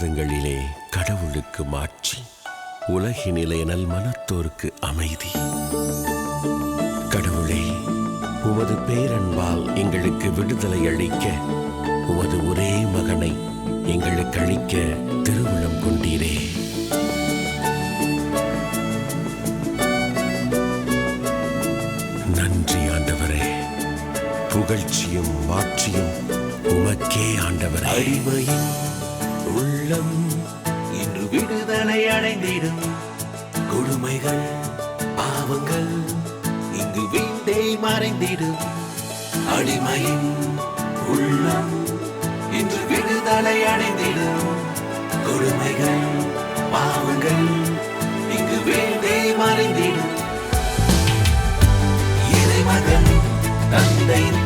உன்னதங்களிலே கடவுளுக்கு மாட்சி உலகினிலே நல் மனத்தோர்க்கு அமைதி. கடவுளே உமது பேரன்பால் எங்களுக்கு விடுதலை அளிக்க உமது ஒரே மகனை எங்களுக்கு அளிக்க திருவுளம் கொண்டீரே. நன்றி ஆண்டவரே. புகழ்ச்சியும் மாற்றியும் உமக்கே ஆண்டவர். அடிமையின் உள்ளம் இன்று விடுதலை அடைந்திடும். கொடுமைகள் பாவங்கள் இங்கு வீண்டே மறைந்திடும். அடிமையின் உள்ளம் இன்று விடுதலை அடைந்திடும். கொடுமைகள் பாவங்கள் இங்கு வீண்டே மறைந்திடும். இறைமகன் தந்தை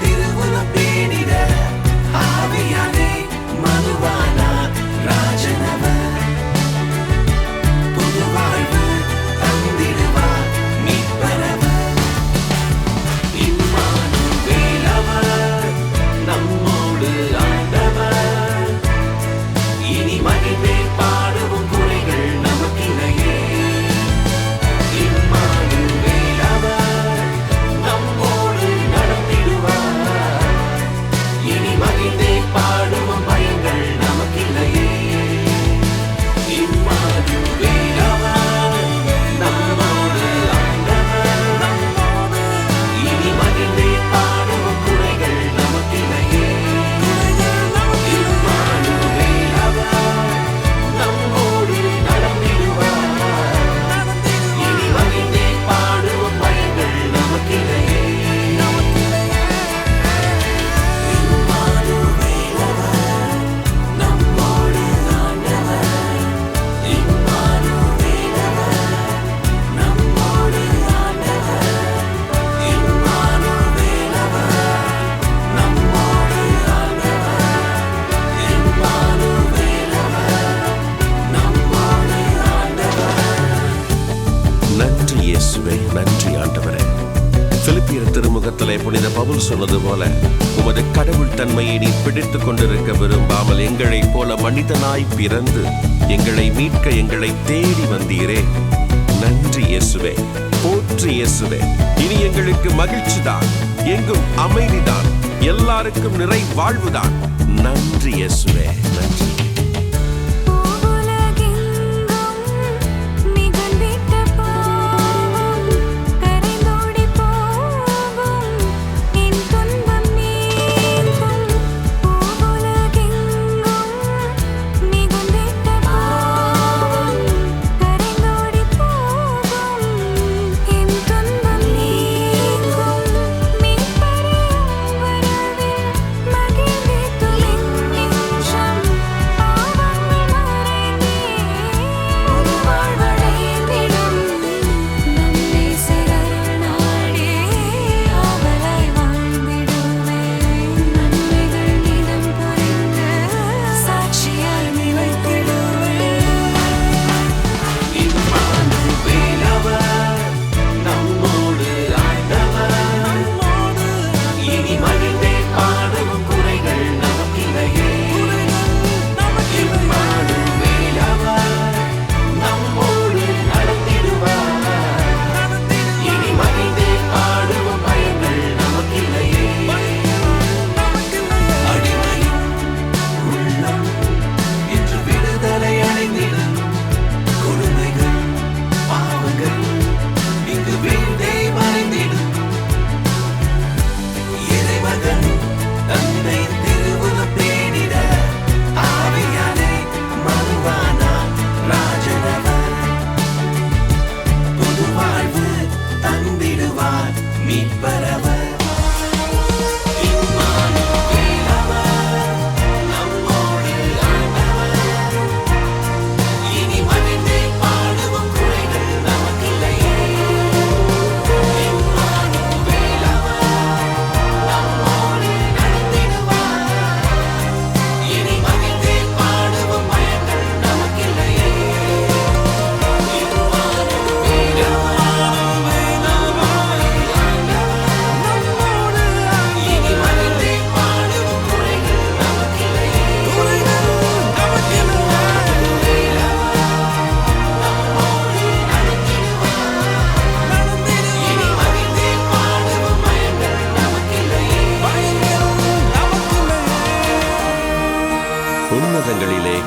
திருமுகத்திலே புனித பவுல் சொன்னது போல உமது கடவுள் தன்மையை நீ பிடித்துக் கொண்டிருக்க விரும்பாமல் எங்களைப் போல மனிதனாய் பிறந்து எங்களை மீட்க எங்களை தேடி வந்தீரே. நன்றி இயேசுவே. போற்றி இயேசுவே. இனி எங்களுக்கு மகிழ்ச்சி தான். எங்கும் அமைதிதான் எல்லாருக்கும் நிறை வாழ்வுதான் நன்றி இயேசுவே. நன்றி.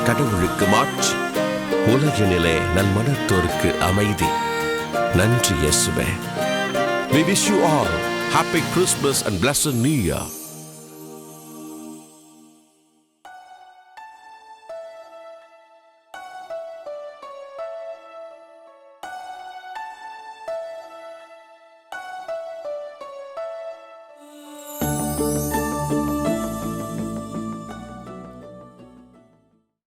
கடவுளுக்கு மாட்சி உலகினிலே நன் மனத்தோருக்கு அமைதி நன்றி இயேசுவே We wish you all happy Christmas and blessed New Year.